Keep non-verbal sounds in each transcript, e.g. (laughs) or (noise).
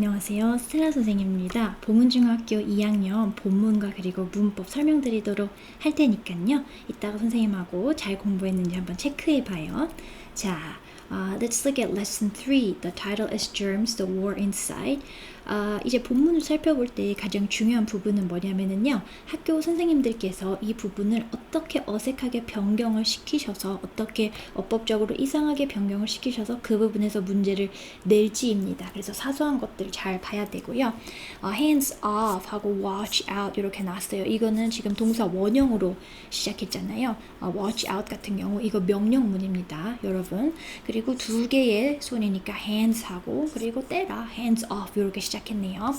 안녕하세요. 스텔라 선생님입니다. 보문중학교 2학년 본문과 그리고 문법 설명드리도록 할 테니까요. 이따가 선생님하고 잘 공부했는지 한번 체크해 봐요. 자, uh, let's look at lesson 3. The title is Germs, the War Inside. 아, 이제 본문을 살펴볼 때 가장 중요한 부분은 뭐냐면은요. 학교 선생님들께서 이 부분을 어떻게 어색하게 변경을 시키셔서 어떻게 어법적으로 이상하게 변경을 시키셔서 그 부분에서 문제를 낼지입니다. 그래서 사소한 것들 잘 봐야 되고요. 어, hands off 하고 watch out 이렇게 나왔어요. 이거는 지금 동사 원형으로 시작했잖아요. 어, watch out 같은 경우 이거 명령문입니다. 여러분. 그리고 두 개의 손이니까 hands 하고 그리고 때라 hands off 이렇게 시작 했네요.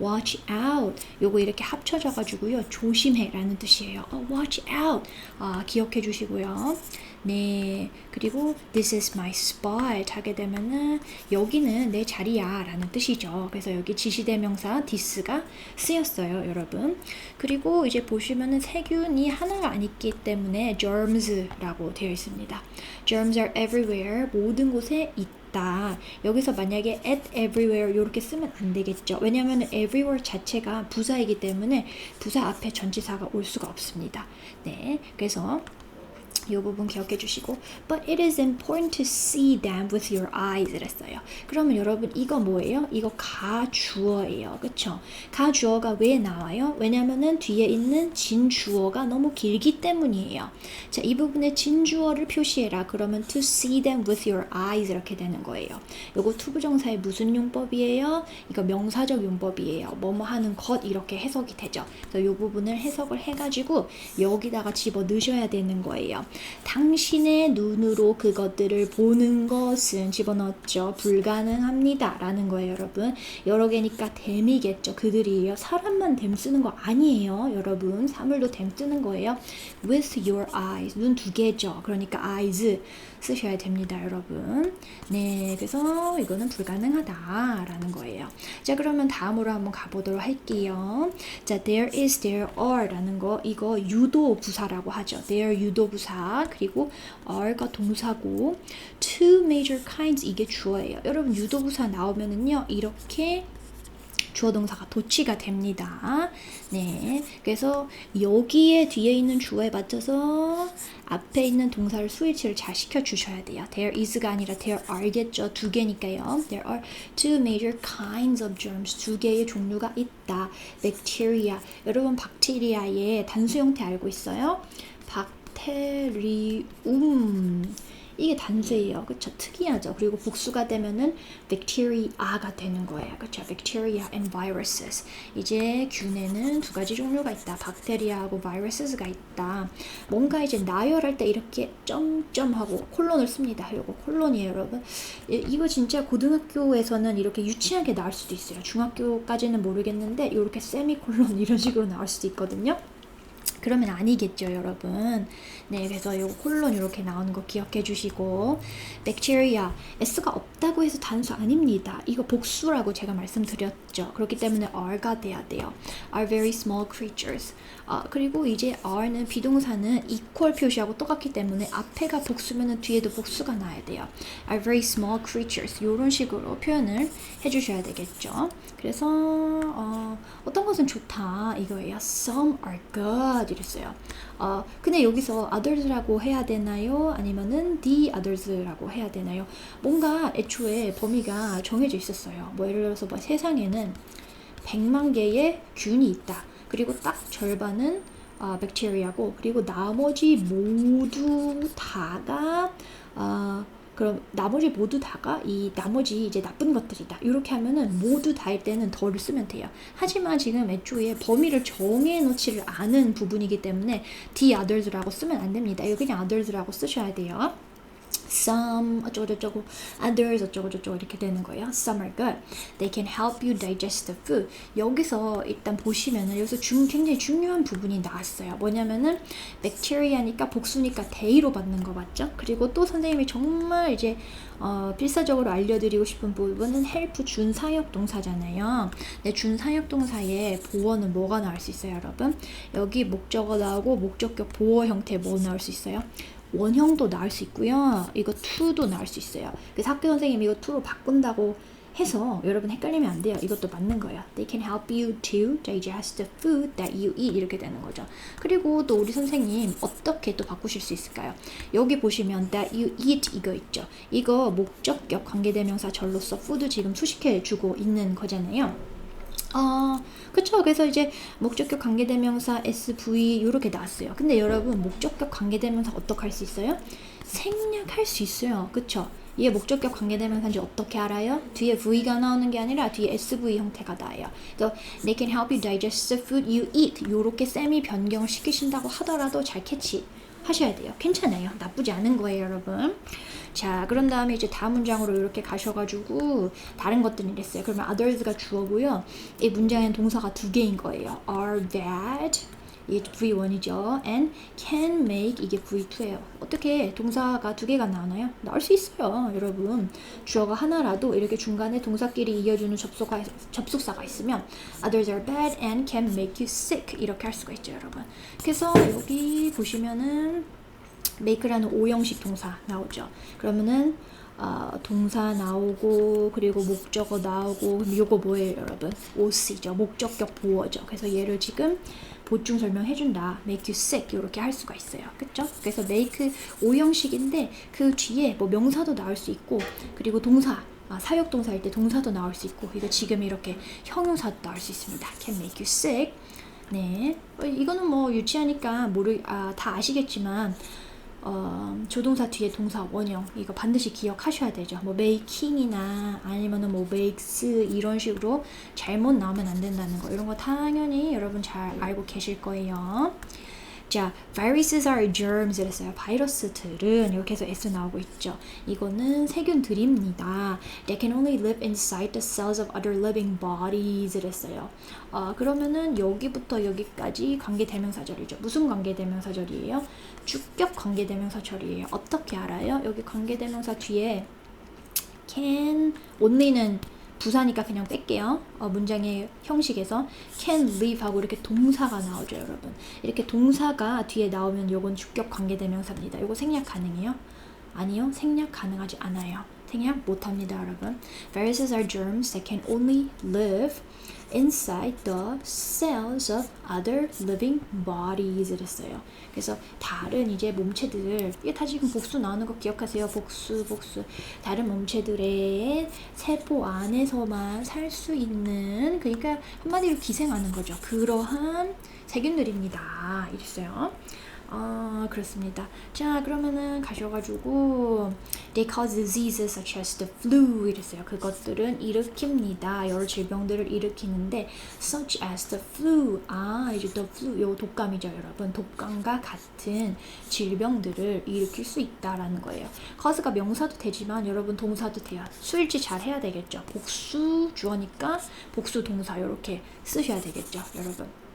watch out 요거 이렇게 합쳐져 가지고요. 조심해라는 뜻이에요. 어, watch out 아, 기억해 주시고요. 네. 그리고 this is my spot 하게 되면은 여기는 내 자리야 라는 뜻이죠. 그래서 여기 지시대명사 this가 쓰였어요, 여러분. 그리고 이제 보시면은 세균이 하나가 안 있기 때문에 germs라고 되어 있습니다. germs are everywhere. 모든 곳에 있다. 여기서 만약에 at everywhere 이렇게 쓰면 안 되겠죠. 왜냐하면 everywhere 자체가 부사이기 때문에 부사 앞에 전치사가 올 수가 없습니다. 네. 그래서 이 부분 기억해 주시고 But it is important to see them with your eyes 이랬어요. 그러면 여러분 이거 뭐예요? 이거 가주어예요. 그쵸? 가주어가 왜 나와요? 왜냐면은 뒤에 있는 진주어가 너무 길기 때문이에요. 자, 이 부분에 진주어를 표시해라. 그러면 to see them with your eyes 이렇게 되는 거예요. 요거 투부정사의 무슨 용법이에요? 이거 명사적 용법이에요. 뭐뭐 하는 것 이렇게 해석이 되죠. 그래서 이 부분을 해석을 해가지고 여기다가 집어 넣으셔야 되는 거예요. 당신의 눈으로 그것들을 보는 것은 집어넣었죠. 불가능합니다. 라는 거예요, 여러분. 여러 개니까 댐이겠죠. 그들이에요. 사람만 댐 쓰는 거 아니에요, 여러분. 사물도 댐 쓰는 거예요. With your eyes. 눈 두 개죠. 그러니까 eyes 쓰셔야 됩니다, 여러분. 네, 그래서 이거는 불가능하다. 라는 거예요. 자, 그러면 다음으로 한번 가보도록 할게요. 자, there is, there are 라는 거, 이거 유도 부사라고 하죠. there 유도 부사, 그리고 are가 동사고, two major kinds 이게 주어예요. 여러분, 유도 부사 나오면은요, 이렇게 주어 동사가 도치가 됩니다. 네. 그래서 여기에 뒤에 있는 주어에 맞춰서 앞에 있는 동사를 스위치를 잘 시켜 주셔야 돼요. There is가 아니라 there are겠죠. 두 개니까요. There are two major kinds of germs. 두 개의 종류가 있다. Bacteria. 여러분 박테리아의 단수 형태 알고 있어요? 박테리움. 이게 단수예요. 그쵸? 특이하죠. 그리고 복수가 되면은 bacteria가 되는 거예요. 그쵸? bacteria and viruses. 이제 균에는 두 가지 종류가 있다. 박테리아하고 viruses가 있다. 뭔가 이제 나열할 때 이렇게 점점하고 콜론을 씁니다. 이거 콜론이에요, 여러분. 이- 이거 진짜 고등학교에서는 이렇게 유치하게 나올 수도 있어요. 중학교까지는 모르겠는데 이렇게 세미콜론 (laughs) 이런 식으로 나올 수도 있거든요. 그러면 아니겠죠, 여러분. 네, 그래서 요 콜론 이렇게 나오는 거 기억해 주시고 bacteria s가 없다고 해서 단수 아닙니다. 이거 복수라고 제가 말씀드렸죠. 그렇기 때문에 are가 돼야 돼요. are very small creatures. 아, 그리고 이제 are는 비동사는 equal 표시하고 똑같기 때문에 앞에가 복수면은 뒤에도 복수가 나야 돼요. are very small creatures. 이런 식으로 표현을 해 주셔야 되겠죠. 그래서 어, 어떤 것은 좋다 이거예요. Some are good 이랬어요. 어, 근데 여기서 others라고 해야 되나요? 아니면은 the others라고 해야 되나요? 뭔가 애초에 범위가 정해져 있었어요. 뭐 예를 들어서 뭐 세상에는 100만 개의 균이 있다. 그리고 딱 절반은 아, 백테리아고 그리고 나머지 모두 다가 아, 그럼 나머지 모두 다가 이 나머지 이제 나쁜 것들이다. 이렇게 하면은 모두 다일 때는 덜을 쓰면 돼요. 하지만 지금 애초에 범위를 정해 놓지를 않은 부분이기 때문에 the others라고 쓰면 안 됩니다. 이거 그냥 others라고 쓰셔야 돼요. Some 어쩌고저쩌고 others 어쩌고저쩌고 이렇게 되는 거예요. Some are good. They can help you digest the food. 여기서 일단 보시면은 여기서 중, 굉장히 중요한 부분이 나왔어요. 뭐냐면은 bacteria니까 복수니까 they로 받는 거 맞죠? 그리고 또 선생님이 정말 이제 어, 필사적으로 알려드리고 싶은 부분은 help 준사역 동사잖아요. 네, 준사역 동사의 보어는 뭐가 나올 수 있어요, 여러분? 여기 목적어 나오고 목적격 보어 형태 뭐 나올 수 있어요? 원형도 나올 수 있고요. 이거 to도 나올 수 있어요. 그래서 학교 선생님이 이거 to로 바꾼다고 해서 여러분 헷갈리면 안 돼요. 이것도 맞는 거예요. They can help you to digest the food that you eat 이렇게 되는 거죠. 그리고 또 우리 선생님 어떻게 또 바꾸실 수 있을까요? 여기 보시면 that you eat 이거 있죠. 이거 목적격 관계대명사 절로서 food 지금 수식해 주고 있는 거잖아요. 어, 그쵸. 그래서 이제 목적격 관계대명사 SV 이렇게 나왔어요. 근데 여러분 목적격 관계대명사 어떻게 할 수 있어요? 생략할 수 있어요. 그쵸? 이게 목적격 관계대명사인지 어떻게 알아요? 뒤에 V가 나오는 게 아니라 뒤에 SV 형태가 나와요. 그래서 they can help you digest the food you eat. 요렇게 쌤이 변경을 시키신다고 하더라도 잘 캐치 하셔야 돼요. 괜찮아요. 나쁘지 않은 거예요, 여러분. 자, 그런 다음에 이제 다음 문장으로 이렇게 가셔가지고 다른 것들이 이랬어요. 그러면 others가 주어고요. 이 문장엔 동사가 두 개인 거예요. are that 이게 V1이죠. and can make 이게 V2예요. 어떻게 동사가 두 개가 나오나요? 나올 수 있어요, 여러분. 주어가 하나라도 이렇게 중간에 동사끼리 이어주는 접속가, 접속사가 있으면 others are bad and can make you sick 이렇게 할 수가 있죠, 여러분. 그래서 여기 보시면은 make라는 오형식 동사 나오죠. 그러면은 어, 동사 나오고 그리고 목적어 나오고 요거 뭐예요, 여러분? OC죠. 목적격 보어죠. 그래서 얘를 지금 보충 설명해준다. make you sick 이렇게 할 수가 있어요. 그쵸? 그래서 make 오형식인데 그 뒤에 뭐 명사도 나올 수 있고 그리고 동사 아, 사역동사일 때 동사도 나올 수 있고 이거 지금 이렇게 형용사도 나올 수 있습니다. can make you sick. 네, 어, 이거는 뭐 유치하니까 모르 아, 다 아시겠지만 어, 조동사 뒤에 동사 원형 이거 반드시 기억하셔야 되죠. 뭐 making이나 아니면은 뭐 makes 이런 식으로 잘못 나오면 안 된다는 거 이런 거 당연히 여러분 잘 알고 계실 거예요. 자, viruses are germs 이랬어요. 바이러스들은 이렇게 해서 S 나오고 있죠. 이거는 세균들입니다. They can only live inside the cells of other living bodies 이랬어요. 어, 그러면은 여기부터 여기까지 관계대명사절이죠. 무슨 관계대명사절이에요? 주격 관계대명사 절이에요. 어떻게 알아요? 여기 관계대명사 뒤에 can only는 부사니까 그냥 뺄게요. 어, 문장의 형식에서 can live 하고 이렇게 동사가 나오죠, 여러분. 이렇게 동사가 뒤에 나오면 요건 주격 관계대명사입니다. 요거 생략 가능해요? 아니요, 생략 가능하지 않아요. 생략 못합니다, 여러분. Viruses are germs that can only live inside the cells of other living bodies 이랬어요. 그래서 다른 이제 몸체들 이게 다 지금 복수 나오는 거 기억하세요. 복수 복수 다른 몸체들의 세포 안에서만 살 수 있는 그러니까 한마디로 기생하는 거죠. 그러한 세균들입니다. 이랬어요. 아 그렇습니다. 자 그러면은 가셔가지고 they cause diseases such as the flu 이랬어요. 그것들은 일으킵니다. 여러 질병들을 일으키는데 such as the flu 아 이제 the flu 요 독감이죠 여러분. 독감과 같은 질병들을 일으킬 수 있다라는 거예요. cause가 명사도 되지만 여러분 동사도 돼요. 수일치 잘 해야 되겠죠. 복수 주어니까 복수 동사 이렇게 쓰셔야 되겠죠 여러분.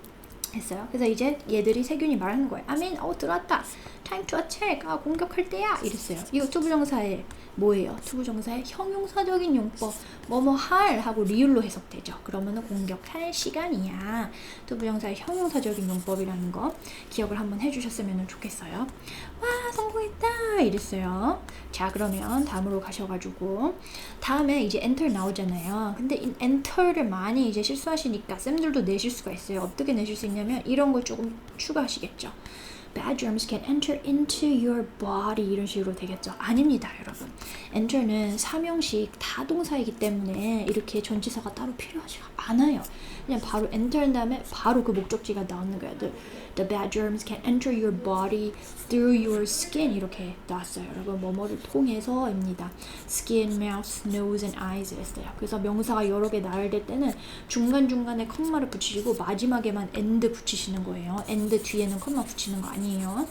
했어요. 그래서 이제 얘들이 세균이 말하는 거예요. 아민, 어 들어왔다. Time to attack. 아 공격할 때야. 이랬어요. 이거 투부정사의 뭐예요? 투부정사의 형용사적인 용법. 뭐뭐 할 하고 리을로 해석되죠. 그러면은 공격할 시간이야. 투부정사의 형용사적인 용법이라는 거 기억을 한번 해주셨으면 좋겠어요. 와 성공했다. 이랬어요. 자 그러면 다음으로 가셔가지고 다음에 이제 enter 나오잖아요. 근데 이 enter를 많이 이제 실수하시니까 쌤들도 내실 수가 있어요. 어떻게 내실 수 있냐 면 이런 걸 조금 추가하시겠죠. Bad germs can enter into your body 이런 식으로 되겠죠. 아닙니다, 여러분. enter는 삼형식 다동사이기 때문에 이렇게 전치사가 따로 필요하지가 않아요. 그냥 바로 enter 한 다음에 바로 그 목적지가 나오는 거예요. The, the bad germs can enter your body through your skin 이렇게 나왔어요. 여러분 뭐뭐를 통해서입니다. skin, mouth, nose, and eyes 했어요. 그래서 명사가 여러 개 나올 때는 중간 중간에 컴마를 붙이시고 마지막에만 and 붙이시는 거예요. and 뒤에는 컴마 붙이는 거 아니에요. 아니에요.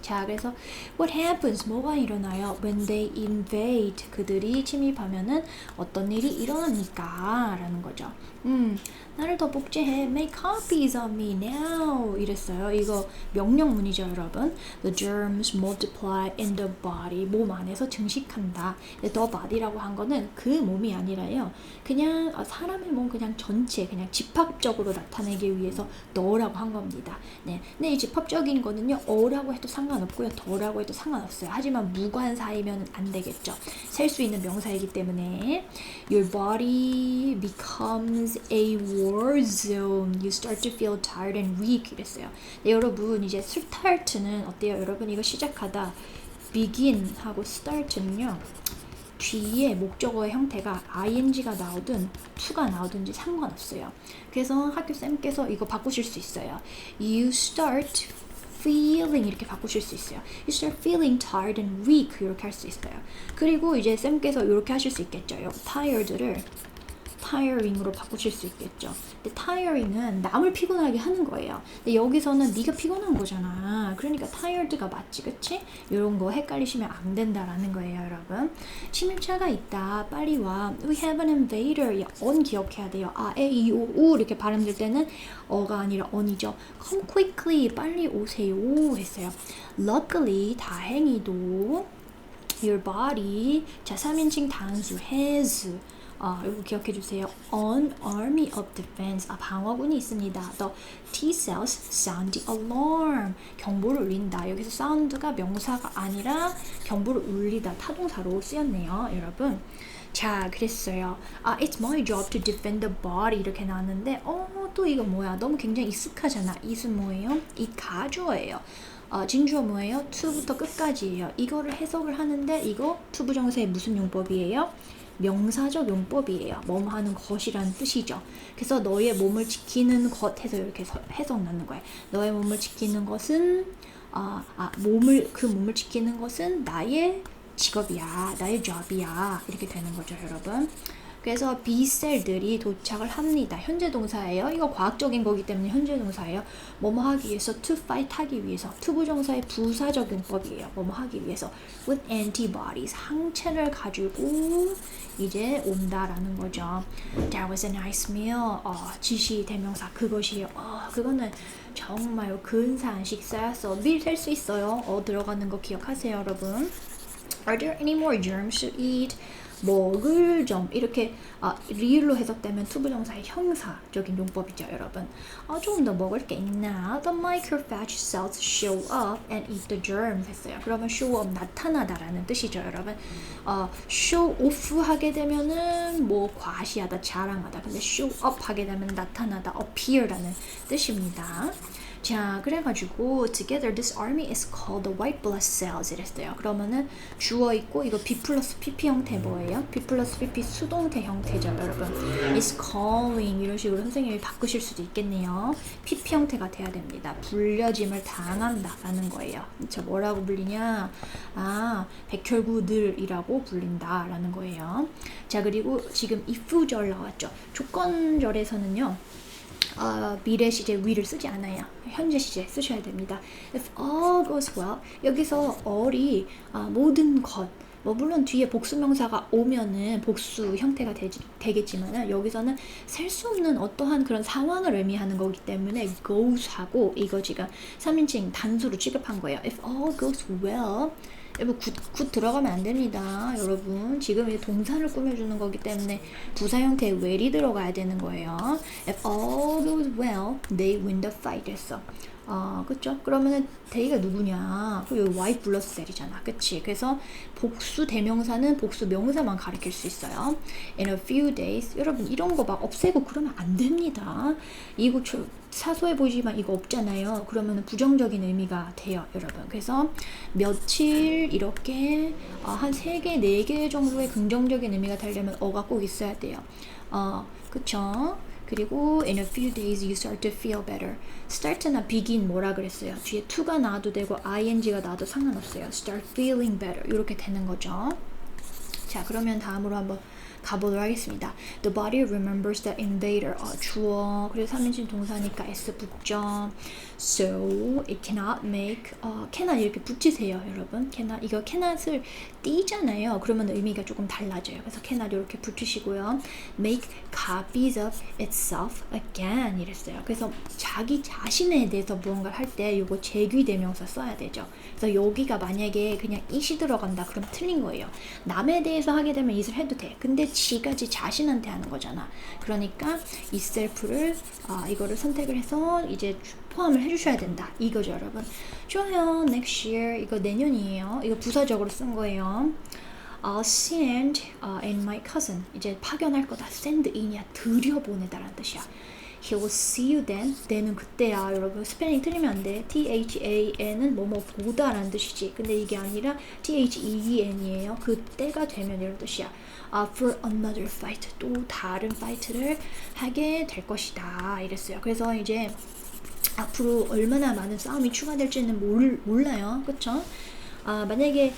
자, 그래서 what happens? 뭐가 일어나요? When they invade 그들이 침입하면은 어떤 일이 일어납니까? 라는 거죠. 음, 나를 더 복제해. Make copies of me now. 이랬어요. 이거 명령문이죠, 여러분. The germs multiply in the body. 몸 안에서 증식한다. 근데 the body라고 한 거는 그 몸이 아니라요. 그냥 어, 사람의 몸 그냥 전체 그냥 집합적으로 나타내기 위해서 너라고 한 겁니다. 네. 근데 이 집합적인 거는요. 어라고 해도 상관 상관없고요. 더라고 해도 상관없어요. 하지만 무관사이면 안 되겠죠. 셀 수 있는 명사이기 때문에 your body becomes a war zone. You start to feel tired and weak 이랬어요. 네, 여러분 이제 start는 어때요? 여러분 이거 시작하다 begin 하고 start는요. 뒤에 목적어의 형태가 ing가 나오든 to가 나오든지 상관없어요. 그래서 학교 쌤께서 이거 바꾸실 수 있어요. You start feeling 이렇게 바꾸실 수 있어요. You start feeling tired and weak 이렇게 할 수 있어요. 그리고 이제 쌤께서 이렇게 하실 수 있겠죠. 요 tired를 tiring으로 바꾸실 수 있겠죠. 근데 tiring은 남을 피곤하게 하는 거예요. 근데 여기서는 네가 피곤한 거잖아. 그러니까 tired가 맞지, 그치? 이런 거 헷갈리시면 안 된다라는 거예요, 여러분. 침입자가 있다. 빨리 와. We have an invader. on 기억해야 돼요. 아, 에, 이, 오, 우 이렇게 발음될 때는 어가 아니라 on이죠. Come quickly. 빨리 오세요. 했어요. Luckily, 다행히도 your body 자 3인칭 단수 has 아, 이거 기억해 주세요. An army of defense. 아, 방어군이 있습니다. The T cells sound the alarm. 경보를 울린다. 여기서 sound가 명사가 아니라 경보를 울리다 타동사로 쓰였네요, 여러분. 자, 그랬어요. 아, it's my job to defend the body 이렇게 나왔는데, 어, 또 이거 뭐야? 너무 굉장히 익숙하잖아. 이은 뭐예요? 이 가주어예요. 어, 진주어 뭐예요? to부터 끝까지예요. 이거를 해석을 하는데 이거 투부정사의 무슨 용법이에요? 명사적 용법이에요. 뭐뭐 하는 것이라는 뜻이죠. 그래서 너의 몸을 지키는 것 해서 이렇게 서- 해석 나는 거예요. 너의 몸을 지키는 것은 아, 아 몸을 그 몸을 지키는 것은 나의 직업이야, 나의 job이야 이렇게 되는 거죠, 여러분. 그래서 B셀들이 도착을 합니다. 현재 동사예요. 이거 과학적인 거기 때문에 현재 동사예요. 뭐뭐 하기 위해서 to fight 하기 위해서 투부정사의 부사적 용법이에요. 뭐뭐 하기 위해서 with antibodies 항체를 가지고 이제 온다라는 거죠. That was a nice meal. 어, 지시 대명사 그것이에요. 어, 그거는 정말 근사한 식사였어. 밀셀수 있어요. 어 들어가는 거 기억하세요, 여러분. Are there any more germs to eat? 먹을 점 이렇게 아, 리을로 해석되면 투부정사의 형사적인 용법이죠, 여러분. 아, 조금 더 먹을 게 있나? The microphage cells show up and eat the germs 했어요. 그러면 show up 나타나다라는 뜻이죠, 여러분. 어, show off 하게 되면은 뭐 과시하다, 자랑하다. 근데 show up 하게 되면 나타나다, appear라는 뜻입니다. 자, 그래가지고 together this army is called the white blood cells 이랬어요. 그러면은 주어 있고 이거 B 플러스 PP 형태 뭐예요? B 플러스 PP 수동태 형태죠, 여러분. is calling 이런 식으로 선생님이 바꾸실 수도 있겠네요. PP 형태가 돼야 됩니다. 불려짐을 당한다라는 거예요. 저 뭐라고 불리냐? 아, 백혈구들이라고 불린다라는 거예요. 자, 그리고 지금 if절 나왔죠. 조건절에서는요. 어, 미래 시제 we를 쓰지 않아요. 현재 시제 쓰셔야 됩니다. If all goes well 여기서 all이 아, 모든 것. 뭐 물론 뒤에 복수 명사가 오면은 복수 형태가 되지, 되겠지만은 여기서는 셀 수 없는 어떠한 그런 상황을 의미하는 거기 때문에 goes 하고 이거 지금 3인칭 단수로 취급한 거예요. If all goes well 여러분 굿, 굿 들어가면 안 됩니다. 여러분 지금 이 동사를 꾸며주는 거기 때문에 부사 형태의 well이 들어가야 되는 거예요. If all goes well, they win the fight 했어. 아, 그쵸? 그러면은 they가 누구냐? 그 여기 y 플러스 셀이잖아. 그치? 그래서 복수 대명사는 복수 명사만 가리킬 수 있어요. In a few days. 여러분 이런 거 막 없애고 그러면 안 됩니다. 이거 저, 사소해 보이지만 이거 없잖아요. 그러면 부정적인 의미가 돼요, 여러분. 그래서 며칠 이렇게 어, 한세 개, 네개 정도의 긍정적인 의미가 되려면 어가 꼭 있어야 돼요. 어, 그쵸? 그리고 in a few days you start to feel better. start나 begin 뭐라 그랬어요? 뒤에 to가 나와도 되고 ing가 나와도 상관없어요. start feeling better. 이렇게 되는 거죠. 자, 그러면 다음으로 한번 가보도록 하겠습니다. The body remembers the invader. 어, 주어. 그래서 3인칭 동사니까 s 붙죠. So it cannot make. 어, cannot 이렇게 붙이세요, 여러분. cannot 이거 cannot을 띄잖아요. 그러면 의미가 조금 달라져요. 그래서 cannot 이렇게 붙이시고요. Make copies of itself again 이랬어요. 그래서 자기 자신에 대해서 무언가를 할 때 이거 제귀 대명사 써야 되죠. 그래서 여기가 만약에 그냥 it이 들어간다 그럼 틀린 거예요. 남에 대해서 하게 되면 it을 해도 돼. 근데 지가 지 자신한테 하는 거잖아. 그러니까 itself를 아, 이거를 선택을 해서 이제 포함을 해주셔야 된다. 이거죠, 여러분. 좋아요. Next year 이거 내년이에요. 이거 부사적으로 쓴 거예요. I'll send uh, in my cousin. 이제 파견할 거다. send in이야. 들여보내다라는 뜻이야. He will see you then. then은 그때야. 여러분 스펠링 틀리면 안 돼. T-H-A-N은 뭐뭐 보다라는 뜻이지. 근데 이게 아니라 T-H-E-N이에요. 그때가 되면 이런 뜻이야. Uh, for another fight. 또 다른 파이트를 하게 될 것이다. 이랬어요. 그래서 이제 앞으로 얼마나 많은 싸움이 추가될지는 몰, 몰라요. 그쵸? 아, 만약에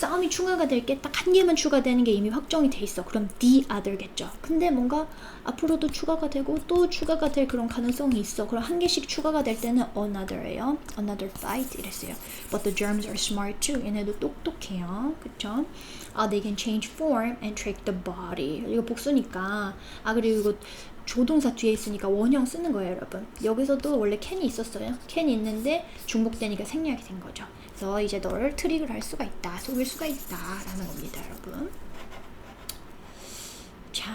싸움이 추가가 될 게 딱 한 개만 추가되는 게 이미 확정이 돼 있어. 그럼 the other겠죠. 근데 뭔가 앞으로도 추가가 되고 또 추가가 될 그런 가능성이 있어. 그럼 한 개씩 추가가 될 때는 another예요. another fight 이랬어요. But the germs are smart too. 얘네도 똑똑해요. 그쵸? 아, they can change form and trick the body. 이거 복수니까. 아, 그리고 이거 조동사 뒤에 있으니까 원형 쓰는 거예요, 여러분. 여기서도 원래 캔이 있었어요. 캔이 있는데 중복되니까 생략이 된 거죠. 그래서 이제 너를 트릭을 할 수가 있다, 속일 수가 있다 라는 겁니다, 여러분. 자,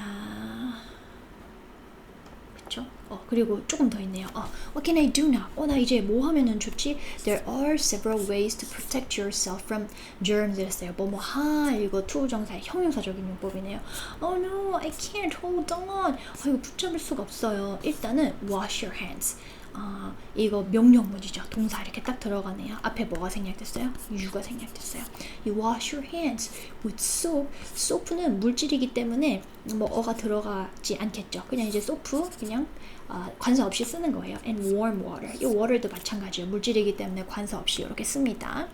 그쵸? 어, 그리고 조금 더 있네요. 어, what can I do now? 어, 나 이제 뭐 하면은 좋지? There are several ways to protect yourself from germs. 이랬어요. 뭐뭐 하 이거 투부정사의 형용사적인 용법이네요. Oh no, I can't hold on. 아, 이거 붙잡을 수가 없어요. 일단은 wash your hands. 아, 이거 명령문이죠. 동사 이렇게 딱 들어가네요. 앞에 뭐가 생략됐어요? 유가 생략됐어요. You wash your hands with soap. 소프는 물질이기 때문에 뭐 어가 들어가지 않겠죠. 그냥 이제 소프 그냥 아, 관사 없이 쓰는 거예요. And warm water. 이 water도 마찬가지예요. 물질이기 때문에 관사 없이 이렇게 씁니다.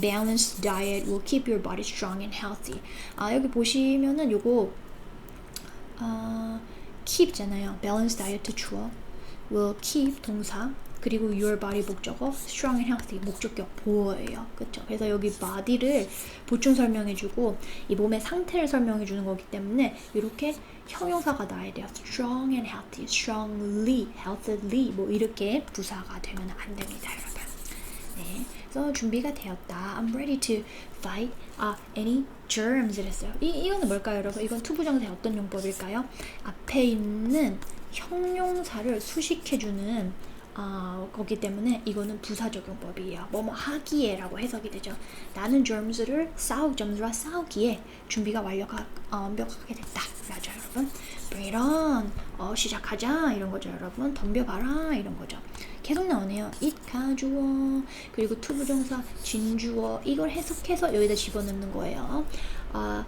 Balanced diet will keep your body strong and healthy. 아, 여기 보시면은 요거 아, keep잖아요. balanced diet 주어. Will keep 동사 그리고 your body 목적어 strong and healthy 목적격 보호예요. 그렇죠? 그래서 여기 body를 보충 설명해주고 이 몸의 상태를 설명해주는 거기 때문에 이렇게 형용사가 나야 돼요. strong and healthy, strongly, healthily 뭐 이렇게 부사가 되면 안 됩니다, 여러분. 네, 그래서 준비가 되었다. I'm ready to fight uh, any germs 이랬어요. 이 이거는 뭘까요, 여러분? 이건 투부정사의 어떤 용법일까요? 앞에 있는 형용사를 수식해주는 아, 거기 때문에 이거는 부사 적용법이에요. 뭐뭐 하기에라고 해석이 되죠. 나는 germs를 싸우 점수와 싸우기에 준비가 완료가 어, 완벽하게 됐다. 맞죠, 여러분? Bring it on. 어, 시작하자 이런 거죠, 여러분. 덤벼봐라 이런 거죠. 계속 나오네요. it 가주어 그리고 투부정사 진주어 이걸 해석해서 여기다 집어넣는 거예요. 아,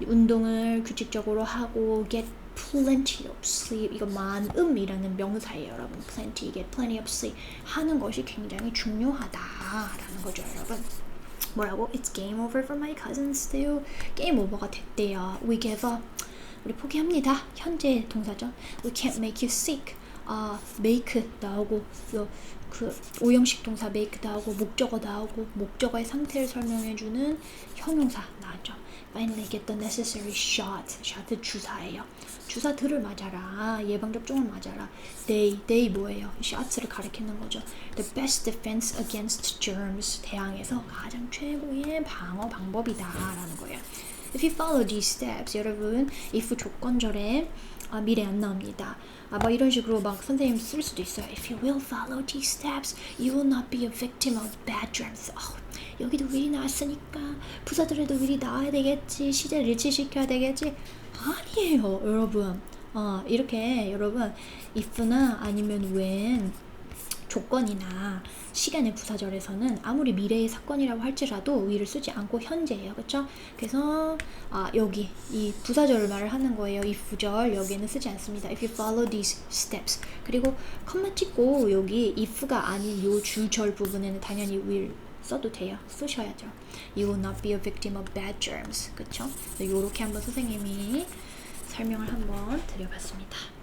운동을 규칙적으로 하고 get plenty of sleep 이거 만음이라는 명사예요 여러분 plenty get plenty of sleep 하는 것이 굉장히 중요하다라는 거죠 여러분 뭐라고? It's game over for my cousins too 게임 오버가 됐대요 We give up 우리 포기합니다 현재 동사죠 We can't make you sick 아, make 나오고 그 오형식 동사 make 나오고 목적어 나오고 목적어의 상태를 설명해주는 형용사 나왔죠. Finally get the necessary shot. shot 주사예요. 주사들을 맞아라. 예방 접종을 맞아라. They they 뭐예요? shots를 가리키는 거죠. The best defense against germs 대항에서 가장 최고의 방어 방법이다 라는 거예요. If you follow these steps, 여러분, if 조건절에 아, 미래 안 나옵니다. 아, 막 이런 식으로 막 선생님 쓸 수도 있어요. If you will follow these steps, you will not be a victim of bad germs. 어, 여기도 will이 나왔으니까 부사들에도 will이 나와야 되겠지. 시제를 일치시켜야 되겠지. 아니에요, 여러분. 어, 이렇게 여러분 if나 아니면 when 조건이나 시간의 부사절에서는 아무리 미래의 사건이라고 할지라도 위를 쓰지 않고 현재예요. 그렇죠? 그래서 아, 여기 이 부사절을 말을 하는 거예요. 이 부절 여기에는 쓰지 않습니다. If you follow these steps. 그리고 컴마 찍고 여기 if가 아닌 요 주절 부분에는 당연히 will 써도 돼요. 쓰셔야죠. You will not be a victim of bad germs. 그렇죠? 이렇게 한번 선생님이 설명을 한번 드려봤습니다.